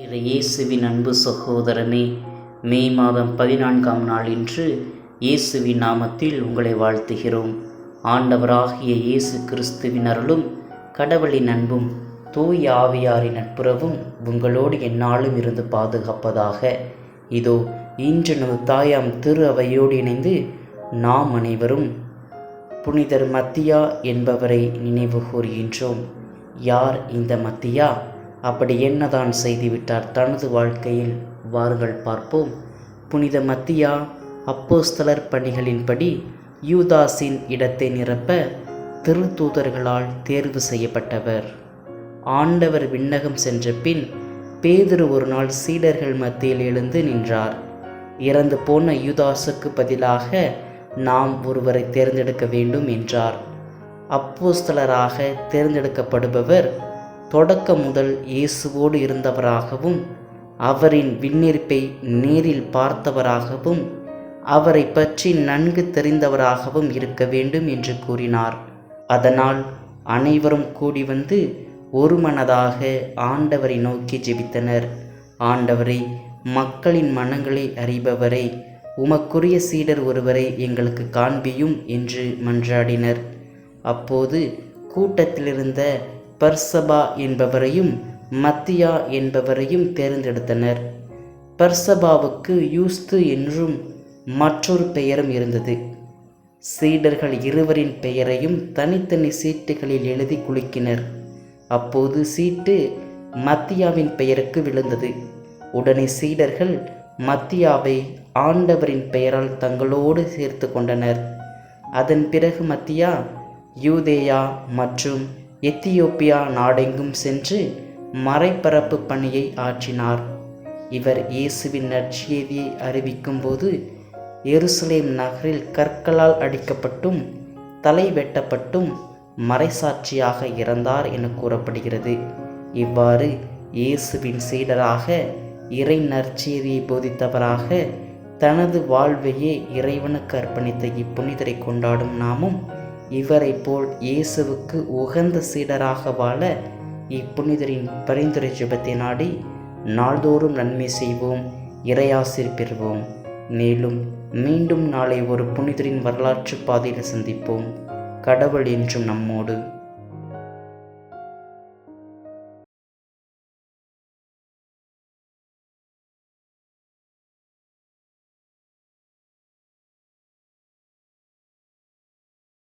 இரு இயேசுவின் அன்பு சகோதரனே மே மாதம் பதினான்காம் நாள் இன்று இயேசுவின் நாமத்தில் உங்களை வாழ்த்துகிறோம். ஆண்டவராகிய இயேசு கிறிஸ்துவின் அருளும் கடவுளின் அன்பும் தூய் ஆவியாரின் நட்புறவும் உங்களோடு எந்நாளும் இருந்து பாதுகாப்பதாக. இதோ இன்று நமது தாயாம் திரு அவையோடு இணைந்து நாம் அனைவரும் புனிதர் மத்தியா என்பவரை நினைவு கூறுகின்றோம். யார் இந்த மத்தியா? அப்படி என்னதான் செய்துவிட்டார் தனது வாழ்க்கையில்? வாருங்கள் பார்ப்போம். புனித மத்தியா அப்போஸ்தலர் பணிகளின்படி யூதாஸின் இடத்தை நிரப்ப திருத்தூதர்களால் தேர்வு செய்யப்பட்டவர். ஆண்டவர் விண்ணகம் சென்ற பின் பேதுரு ஒரு நாள் சீடர்கள் மத்தியில் எழுந்து நின்றார். இறந்து போன யூதாசுக்கு பதிலாக நாம் ஒருவரை தேர்ந்தெடுக்க வேண்டும் என்றார். அப்போஸ்தலராக தேர்ந்தெடுக்கப்படுபவர் தொடக்க முதல் இயேசுவோடு இருந்தவராகவும் அவரின் விண்ணிருப்பை நேரில் பார்த்தவராகவும் அவரை பற்றி நன்கு தெரிந்தவராகவும் இருக்க வேண்டும் என்று கூறினார். அதனால் அனைவரும் கூடி வந்து ஒருமனதாக ஆண்டவரை நோக்கி ஜெபித்தனர். ஆண்டவரை மக்களின் மனங்களை அறிபவரை உமக்குரிய சீடர் ஒருவரை எங்களுக்கு காண்பியும் என்று மன்றாடினர். அப்போது கூட்டத்திலிருந்த பர்சபா என்பவரையும் மத்தியா என்பவரையும் தேர்ந்தெடுத்தனர். பர்சபாவுக்கு யூஸ்து என்றும் மற்றொரு பெயரும் இருந்தது. சீடர்கள் இருவரின் பெயரையும் தனித்தனி சீட்டுகளில் எழுதி குலுக்கினர். அப்போது சீட்டு மத்தியாவின் பெயருக்கு விழுந்தது. உடனே சீடர்கள் மத்தியாவை ஆண்டவரின் பெயரால் தங்களோடு சேர்த்து கொண்டனர். அதன் பிறகு மத்தியா யூதேயா மற்றும் எத்தியோப்பியா நாடெங்கும் சென்று மறைபரப்பு பணியை ஆற்றினார். இவர் இயேசுவின் நற்செய்தியை அறிவிக்கும் போது எருசலேம் நகரில் கற்களால் அடிக்கப்பட்டும் தலை வெட்டப்பட்டும் மறைசாட்சியாக இறந்தார் என கூறப்படுகிறது. இவ்வாறு இயேசுவின் சீடராக இறை நற்செய்தியை போதித்தவராக தனது வாழ்வையே இறைவனுக்கு அர்ப்பணித்த இப்புனிதரை கொண்டாடும் நாமும் இவரை போல் இயேசுவுக்கு உகந்த சீடராக வாழ இப்புனிதரின் பரிந்துரை ஜெபத்தை நாடி நாள்தோறும் நன்மை செய்வோம் இறையாசிர் பெறுவோம். மேலும் மீண்டும் நாளை ஒரு புனிதரின் வரலாற்று பாதையில் சந்திப்போம். கடவுள் என்றும் நம்மோடு.